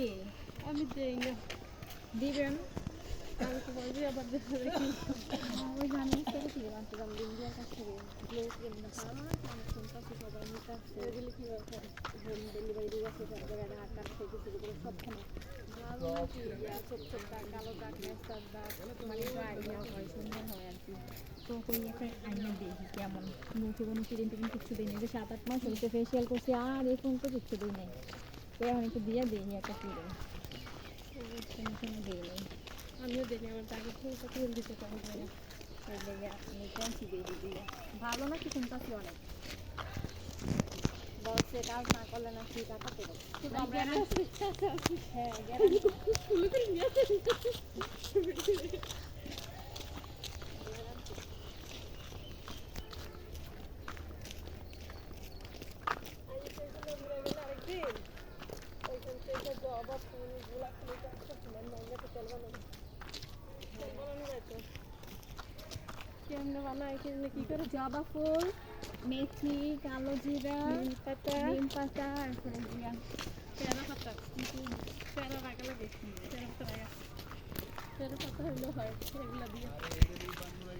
কে? আমি দেই না। দিবেন। আমি তো বলবি আবার দেখা ওই জানি থেকে কি আনতে যাম ইন্ডিয়ার কাছ থেকে লোক এমনি ভালো না আমি শুনতাছি সবাই নিতে আসছে এগুলো কি ব্যাপার হোম ডেলিভারি দিয়ে যাচ্ছে সব জায়গায় ঢাকা থেকে শুরু করে সবখানে ছোট ছোট দাগ কালো দাগ মেস্তার দাগ মানে আইডিয়া হয় সুন্দর হয় আর কি। তো ওই একটা আইনা দেখি কেমন? মুখে কোনো ক্রিম টিম দিই যে সাত আট মাস হয়েছে ফেসিয়াল করছি আর এই ফোন তো কিছু দিই নাই। তো এখন একটু দিয়ে দিই একটা কোনো আমিও দেই না আমার দাগের ফুলটা তুলে দিতে পারি না। আমি ভালো না কি শুনতাছি অনেক? বলছে কাজ না করলে না কি টাকা দেবো। হ্যাঁ কেমনে বানায় কি করে জবা ফুল মেথি কালো জিরা নিম পাতা নিম পাতা আর দিয়া পেয়ারা পাতা পেয়ারা রাখা লাগে পেয়ারা পাতা পেয়ারা পাতা হইলে হয় এগুলা দিয়ে